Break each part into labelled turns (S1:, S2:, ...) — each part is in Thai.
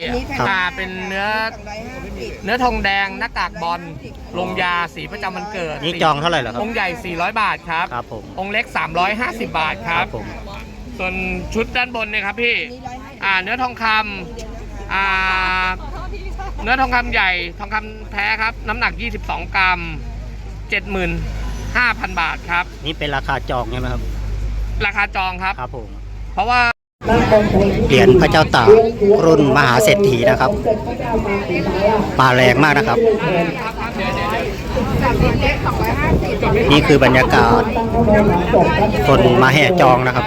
S1: ครับ
S2: อ่าเป็นเนื้อเนื้อทองแดงหน้ากากบอลลงยาสีประจำวันเกิด
S1: นี่จองเท่าไหร่เหรอครับ
S2: องค์ใหญ่ 400 บาทครับ
S1: ครับผม
S2: องค์เล็ก 350 บาทครับ
S1: ผม
S2: ส่วนชุดด้านบนเนี่ยครับพี่ อ่าเนื้อทองคำอ่าเนื้อทองคำใหญ่ทองคำแท้ครับ น้ำหนัก 22 กรัม 75,000 บาทครับ
S1: นี่เป็นราคาจองใช่ไหมครับ
S2: ราคาจองครับ
S1: ครับผม
S2: เพราะว่า
S1: เหรียญพระเจ้าตากรุ่นมหาเศรษฐีนะครับปลาแรงมากนะครับ นี่คือบรรยากาศ คนมาแห่จองนะครับ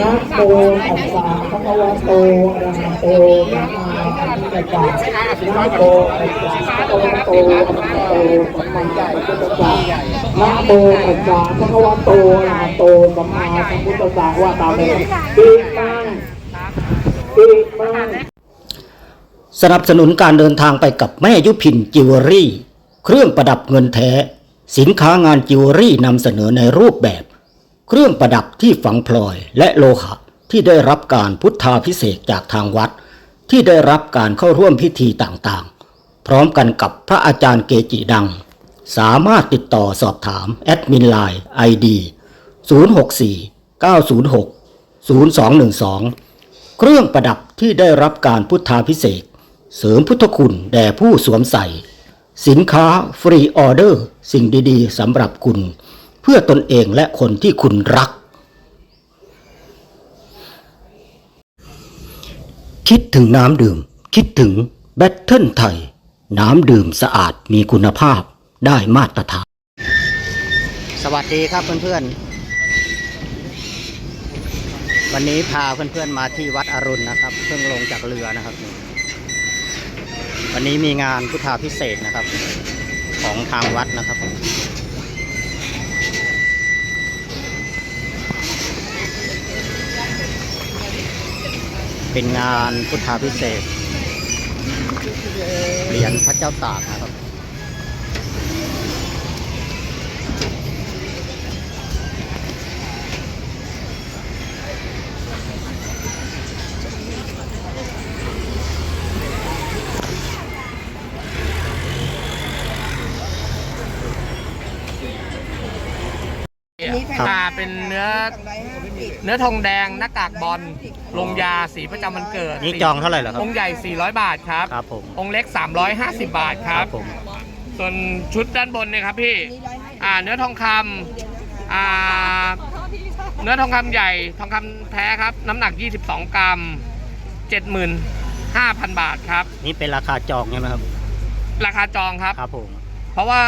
S3: นะโมตัสสะภะคะวะโตอะระหะโตสัมมาสัมพุทธัสสะนะโมตัสสะภะคะวะโตอะระหะโตสัมมาสัมพุทธัสสะนะโมตัสสะภะคะวะโตอะระหะโตสัมมาสัมพุทธัสสะว่าตามเลยอีกมาอีกมา
S1: สนับสนุนการเดินทางไปกับแม่ยุพินจิวเวลรี่ เครื่องประดับเงินแท้ สินค้างานจิวเวลรี่นำเสนอในรูปแบบ เครื่องประดับที่ฝังพลอยและโลหะที่ได้รับการพุทธาพิเศษจากทางวัด ที่ได้รับการเข้าร่วมพิธีต่างๆ พร้อมกันกับพระอาจารย์เกจิดัง สามารถติดต่อสอบถามแอดมินไลน์ ID 064 906 0212 เครื่องประดับที่ได้รับการพุทธาพิเศษ เสริมพุทธคุณแด่ผู้สวมใส่ สินค้าฟรีออเดอร์ สิ่งดีๆสำหรับคุณ เพื่อตนเองและคนที่คุณรัก คิดถึงน้ำดื่ม คิดถึงแบตเทิลไทย น้ำดื่มสะอาดมีคุณภาพได้มาตรฐาน สวัสดีครับเพื่อนๆ วันนี้พาเพื่อนๆมาที่วัดอรุณนะครับเพิ่งลงจากเรือนะครับวันนี้มีงานพุทธาพิเศษนะครับ ของทางวัดนะครับ เป็นงานพุทธาพิเศษเหรียญพระเจ้าตากนะครับ
S2: อ่าเป็นเนื้อ เนื้อทองแดงหน้ากากบอลลงยาสีประจำวันเกิด
S1: นี่จองเท่าไหร่เหรอครับ
S2: องค์ใหญ่ 400 บาทครับ
S1: ครับผม
S2: องค์เล็ก 350 บาทครับ
S1: ผม
S2: ส่วนชุดด้านบนเนี่ยครับพี่อ่าเนื้อทองคำอ่าเนื้อทองคำใหญ่ทองคำแท้ครับ น้ำหนัก 22 กรัม 75,000 บาทครับ
S1: นี่เป็นราคาจองใช่ไหมครับ
S2: ราคาจองครับ
S1: ครับผม
S2: เพราะว่า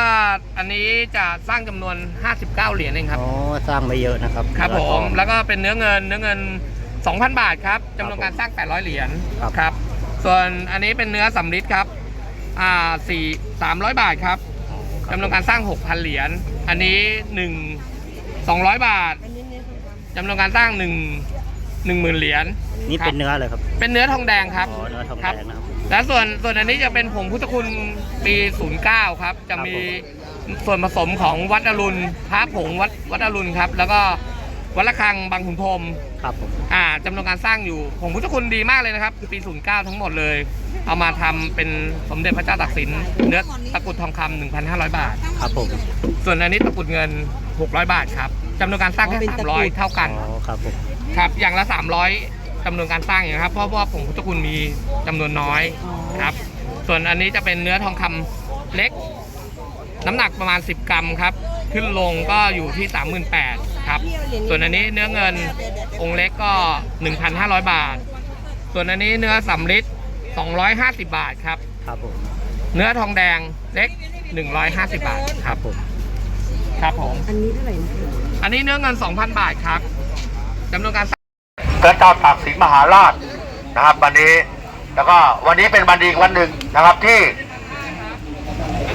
S2: อันนี้จะสร้างจำนวน 59 เหรียญเองครับ
S1: โอ้สร้างไม่เยอะนะครับ
S2: ครับผ
S1: ราคา
S2: มแล้วก็เป็นเนื้อเงินเนื้อเงิน 2,000 บาทครับจำนวนการสร้าง 800 เหรียญ
S1: ครับ
S2: ครับ ส่วนอันนี้เป็นเนื้อสำริดครับอ่าสี่สามร้อยบาทครับจำนวนการสร้าง 6,000 เหรียญอันนี้1 200บาทจำนวนการสร้าง1 1 0,000เหรียญ
S1: นี่เป็นเนื้อเลยครับ
S2: เป็นเนื้อทองแดงครับ
S1: อ๋อเนื้อทอง
S2: ครั
S1: แด
S2: บ
S1: งนะครับ
S2: และส่วนส่วนอันนี้จะเป็นผงพุทธคุณปี 09 ครับ จะมีส่วนผสมของวัดอรุณพระผงวัดวัดอรุณครับ แล้วก็วัดระฆังบางขุนพรหม
S1: ครับผม
S2: อ่าจำนวนการสร้างอยู่ผงพุทธคุณดีมากเลยนะครับคือปี 09 ทั้งหมดเลย เอามาทำเป็นสมเด็จพระเจ้าตากสินเนื้อตะกรุดทองคำ1,500 บาท
S1: ครับผม
S2: ส่วนอันนี้ตะกรุดเงิน 600 บาทครับจำนวนการสร้างแค่300 เท่ากัน
S1: อ๋อครับผม
S2: ครับ อย่างละ 300 จำนวนการสร้างอย่างครับเพราะว่าผงพุทธคุณมีจำนวนน้อยครับ ส่วนอันนี้จะเป็นเนื้อทองคำเล็ก น้ำหนักประมาณ 10 กรัมครับ ขึ้นลงก็อยู่ที่ 38,000ครับ ส่วนอันนี้เนื้อเงินองค์เล็กก็ 1,500 บาท ส่วนอันนี้เนื้อสำริด250 บาทครับ
S1: ครับผม
S2: เนื้อทองแดงเล็ก 150 บาทครับ
S1: ผม
S2: ครับผม
S4: อันนี้เท่าไหร่นะคะ
S2: อันนี้เนื้อเงิน 2,000 บาทครับจำนวนการ
S5: พ ระเจ้าตากสินมหาราชนะครับ วันนี้แล้วก็วันนี้เป็นวันดีวันหนึ่งนะครับที่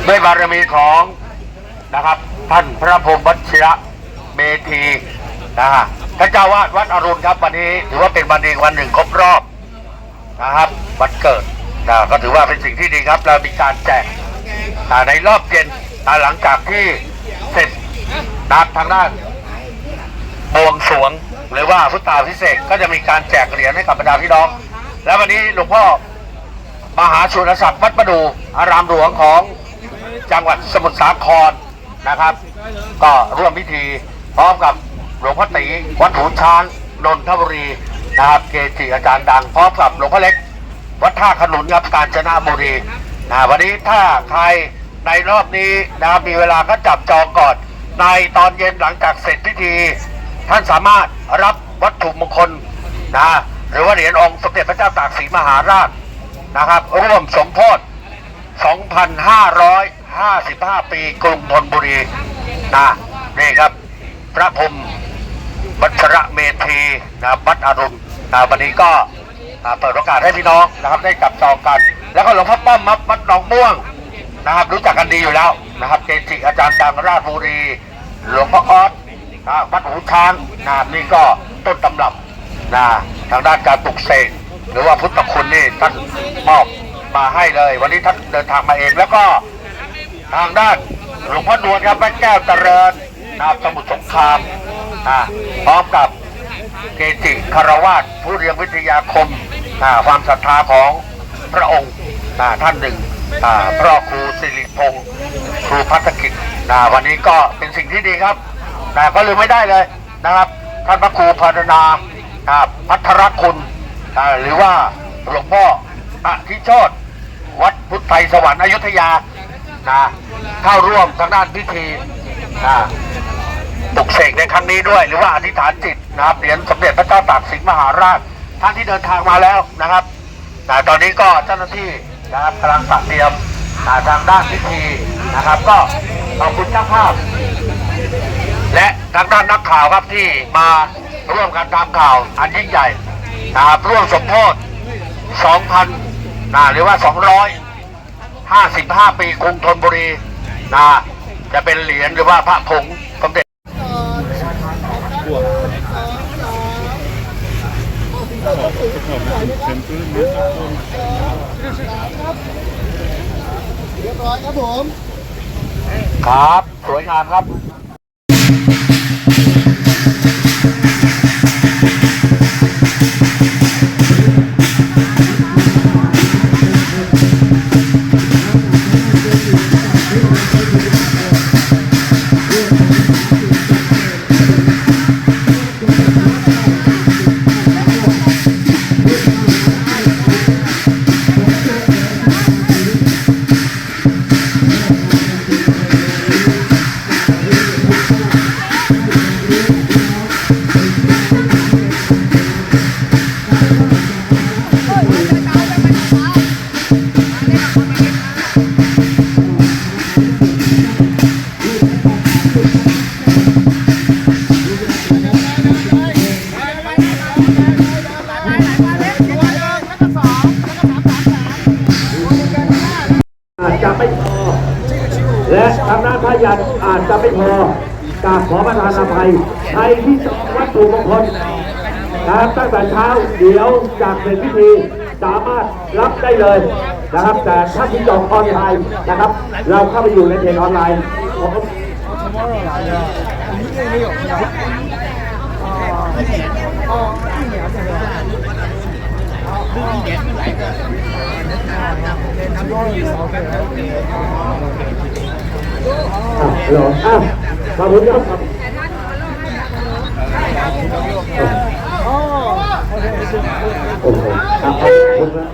S5: ด้วยบารมีของนะครับ ท่านพระพรมวัชระเมธีนะฮะท่านเจ้าวาดวัดอรุณครับ วันนี้ถือว่าเป็นวันดีวันหนึ่งครบรอบนะครับวันเกิดนะก็ถือว่าเป็นสิ่งที่ดีครับ เรามีการแจกอ่ในรอบเย็นหลังจากที่เสร็จนับทางด้านบวงสรวง หรือว่าพุทธาพิเศษก็จะมีการแจกเหรียญให้กับบรรดาพี่น้อง และวันนี้หลวงพ่อมหาสุรศักดิ์วัดประดูอารามหลวงของจังหวัดสมุทรสาครนะครับ ก็ร่วมพิธีพร้อมกับหลวงพ่อตีวัดหูช้างนนทบุรีนะครับเกจิอาจารย์ดังพร้อมกับหลวงพ่อเล็ก วัดท่าขนุนครับกาญจนบุรีนะวันนี้ถ้าใครในรอบนี้นะครับมีเวลาก็จับจองก่อนในตอนเย็นหลังจากเสร็จพิธี ท่านสามารถรับวัตถุมงคลนะหรือว่าเหรียญองค์สมเด็จพระเจ้าตากสินมหาราชนะครับร่วมสมโพธิ2,555 ปีกรุงธนบุรีนะนี่ครับ พระพรมวัชระเมธีนะครับวัดอรุณนะวันนี้ก็เปิดโอกาสให้พี่น้องนะครับได้จับจองกัน แล้วก็หลวงพ่อป้อมมัดวัดหนองม่วงนะครับ รู้จักกันดีอยู่แล้วนะครับเกจิอาจารย์ดังราชบุรี หลวงพ่อออส นะวัดหูช้างนะนี่ก็ต้นตำรับนะทางด้านการปลุกเสกหรือว่าพุทธคุณนี่ท่านมอบมาให้เลย วันนี้ท่านเดินทางมาเองแล้วก็ทางด้านหลวงพ่อนวลครับแม่แก้วเจริญนะสมุทรสงครามนะพร้อมกับเกจิคารวาสผู้เรียนวิทยาคมนะความศรัทธาของพระองค์นะท่านหนึ่งอ่าพระครูสิริพงศ์ครูพัฒกิจนะวันนี้ก็เป็นสิ่งที่ดีครับ นะก็ลืมไม่ได้เลยนะครับท่านพระครูพารนานพัทรคุณนะหรือว่าหลวงพ่ออธิโชตวัดพุทธไทยสวรรค์อยุธยานะเข้าร่วมทางด้านพิธีนะปลุกเสกในครั้งนี้ด้วย หรือว่าอธิษฐานจิตนะครับเหรียญสมเด็จพระเจ้าตากสินมหาราชท่านที่เดินทางมาแล้วนะครับนะตอนนี้ก็เจ้าหน้าที่นะครับกำลังตัดเตรียมนะทางด้านพิธีนะครับ ก็ขอบคุณเจ้าภาพ และทางด้านนักข่าวครับที่มาร่วมกันทำข่าวอันยิ่งใหญ่นะครับร่วมสมโพธิ2,000นะหรือว่า 255 ปีกรุงธนบุรีนะจะเป็นเหรียญหรือว่าพระผงสมเด็จเรียบร้อยครับ
S3: ผม ครับ สวยงามครับ นะครับตั้งแต่เช้าเดี๋ยวจากเสร็จพิธีสามารถรับได้เลยนะครับ แต่ถ้าที่จองออนไลน์นะครับ เราเข้าไปอยู่ในเพจออนไลน์องอะเหรออะขอบคุณครับ โอ้โหอะขอบคุณครั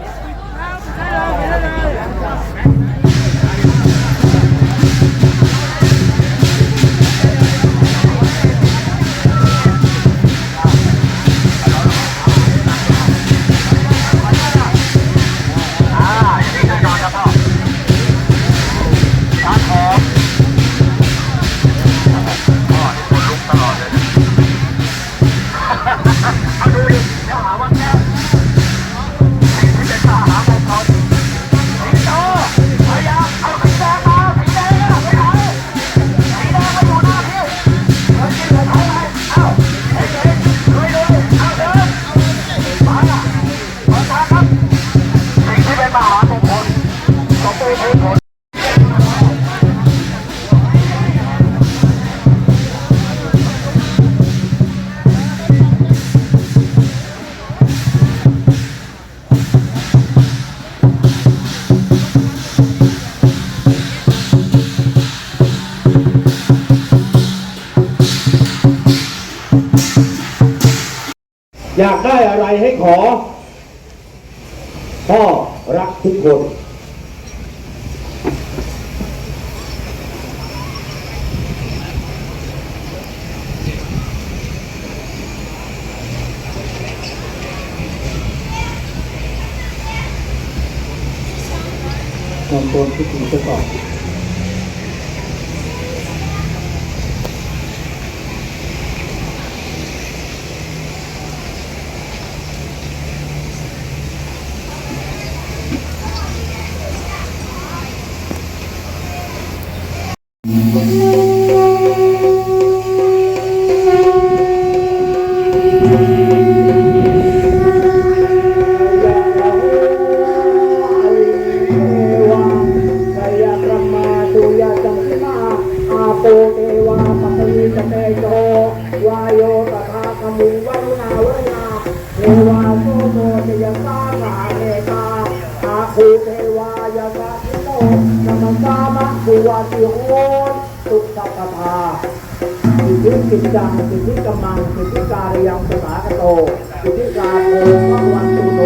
S3: อยากได้อะไรให้ขอ พ่อรักทุกคนตอนต้นที่ถึงจะก่อน เทวายาสาโนนามสามะภูวาติโหนสุขตภาสิทธิกิจจังสิทธิกำมังสิทธิการยังสมากโตสิทธิกาโภพระวันตุโต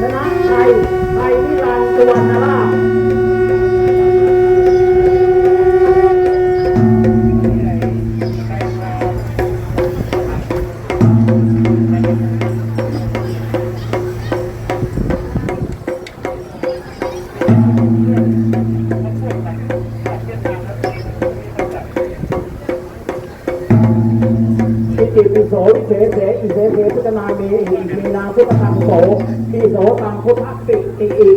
S3: ชนะไทยไทยนิรันดร์สุวรรณราช อิติปิโสวิเศษเสอิเสเสพุทธนามีอิอิมีนาพุทธตังโสปิโสตังพุทธปิติอิ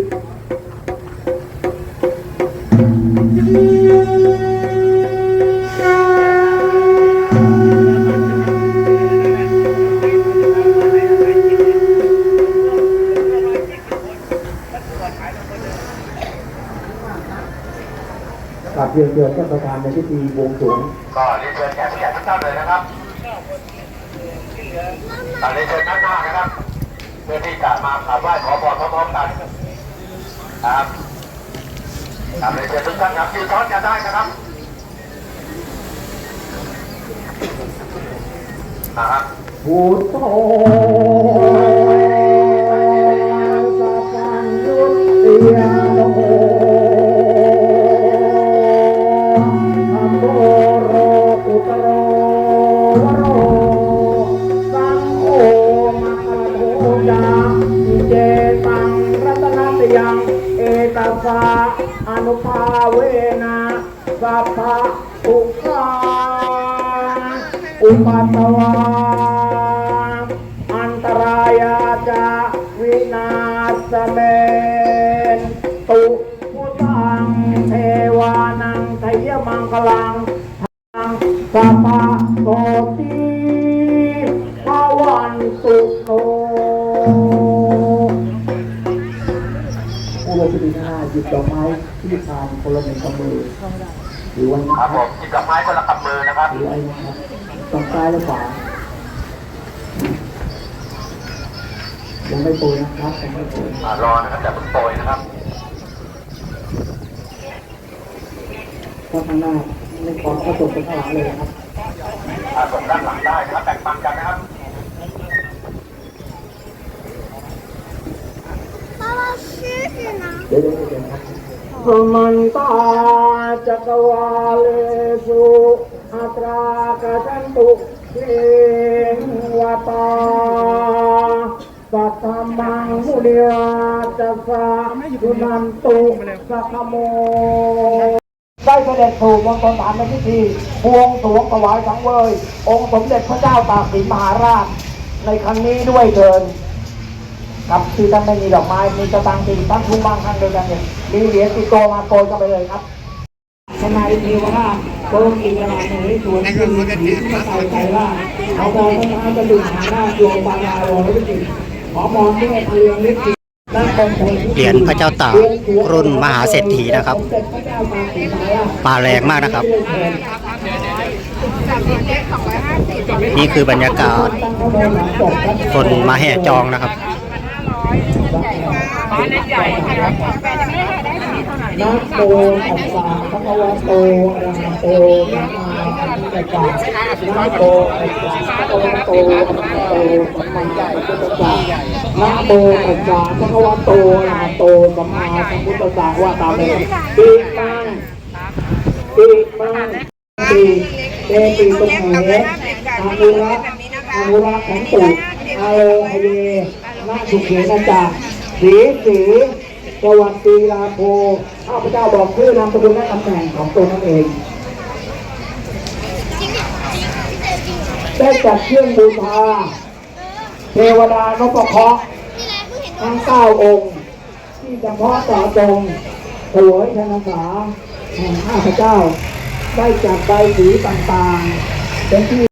S3: กับเรียนเชิญท่านประธานในพิธีบวงสรวง
S5: ก็เรียนเชิญแขกผู้ใหญ่ทุกท่านเลยนะครับ อ่าเรียนเชิญด้านหน้านะครับ เพื่อที่จะมากราบไหว้ขอพรพร้อมๆกันครับครับเรียเชิญทุกท่านครับยืนซ้อนกันได้นะครับนะครับ
S3: พุทโธ เจตังรัตนัตยัง เอตัสสะอนุภาเวนะสัพพะทุกขาอุปัตตวาอันตรายาจาวินาศเมนตุมุตังเทวานังไทยมังคลังทังสัพพะโต หน้าหยิบดอกไม้ที่ทานคนละหนึ่งกำมือหรือวัน
S5: ครับผมจิบดอกไม้คนละกำมือนะครับ
S3: หรืออะไรนะครับตรงซ้ายและขวายังไม่โปรยนะครับยังไม่โปรย
S5: อ่ารอนะครับอย่าเพิ่งโปรยนะครับ
S3: เพราะข้างหน้าไม่ขอเข้าตกไปข้างหลังเลยนะครับ
S5: อ่าส่งด้านหลังได้นะครับแบ่งปันกันนะครับ
S3: วเดี๋ยวเดี๋ยวครับสมันตาจักวาเลสุอัตรากจันตุเทวตาสัทธมังมุนิราจัสสะสุนันตุสัพโมได้เสด็จสู่มณฑลฐานในพิธีบวงสรวงถวายสังเวย องค์สมเด็จพระเจ้าตากสินมหาราช ในครั้งนี้ด้วยเถิน ครับที่ท่าไม่มีดอกไม้มีกระตังติดตั้งทุ่งบางท่านเดียวกันเนี่ยมีเหรียญติดตัวมาโปรยเข้าไปเลยครับทนายเทวราโปรยอีกขนาดหนึ่งให้สวยขึ้นผีพระไตรไตรราเขาบอกว่าพระจะดึงหาหน้าดวงบางลาโรและจริงขอมองด้วยเพลียงฤติเป็นเพลง
S1: เหรียญพระเจ้าตากรุ่นมหาเศรษฐีนะครับปลาแรงมากนะครับ นี่คือบรรยากาศคนมาแห่จองนะครับ
S3: ฟ้าเล็กใหญ่ครับ
S4: นะโมตัสสะภะคะวะโตอะระหะโตสัมมาสัมพุทธัสสะนะโตัสสะภะคะวะโตอะระหะโตสัมมาสัมพุทธัสสะนะโตัสสะภะคะวะโตอะระหะโตสัมมาสัมพุทธัสสะว่าตามเลยปีมังปีมังปีเตปีตุมเหนอานุระอานุระขันตุอาโลอเย นาสุเขนะจาสีสีสวัสดีลาโภข้าพเจ้าบอกชื่อนามสกุลและตำแหน่งของตนนั่นเองได้จัดเครื่องบูชาเทวดานพเคราะห์ทั้งเก้าองค์ ที่เพาะต่อจงถวยธนสาแห่งข้าพเจ้า ได้จัดใบสีต่างๆเป็นที่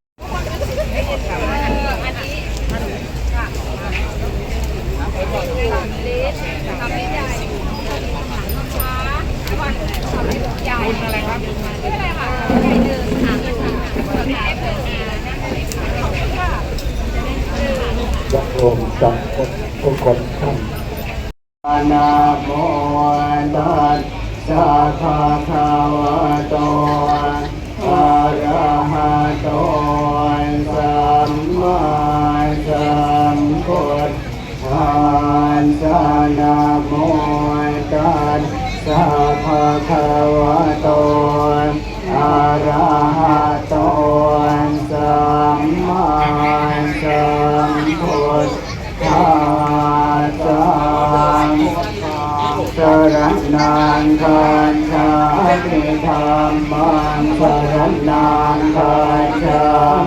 S4: จะรวมกับทุกคนท่านนะโมตัสสะภะคะวะโตอะระหะโตสัมมาสัมพุทธัสสะนะโมตัสสะภะคะวะโตอะระหะโตสัมมาสัมพุทธัสสะ สรนั งคันชามิธรรมังสรนังคันชา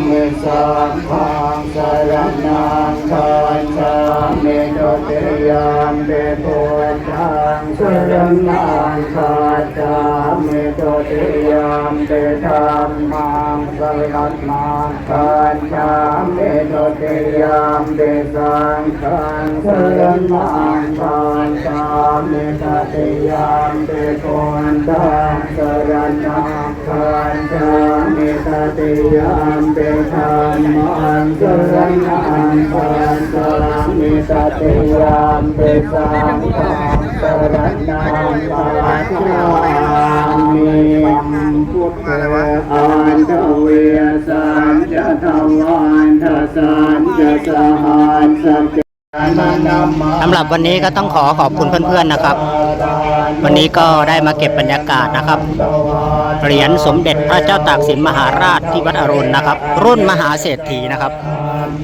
S4: มิสัมพังสรนังคันชามิตุติยามเดพุทธังสรนังคันชามิตุติยาม ธรรมังสรนังคันชามิตุติยามเดสังฆังสรนังคันชามิตติยามเตโกนตังสรณังคันธามิตติยามเตธรรมังสรณังคันธามิตติยามเตสังฆังสรณังคัจฉามิ พุทธอัวีสันจะทวันทสันจะสหัสสัจ
S1: สำหรับวันนี้ก็ต้องขอขอบคุณเพื่อนๆนะครับ วันนี้ก็ได้มาเก็บบรรยากาศนะครับ เหรียญสมเด็จพระเจ้าตากสินมหาราชที่วัดอรุณนะครับ รุ่นมหาเศรษฐีนะครับ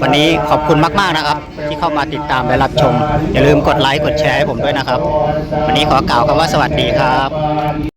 S1: วันนี้ขอบคุณมากๆนะครับ ที่เข้ามาติดตามและรับชม อย่าลืมกดไลค์กดแชร์ให้ผมด้วยนะครับ วันนี้ขอกล่าวคำว่าสวัสดีครับ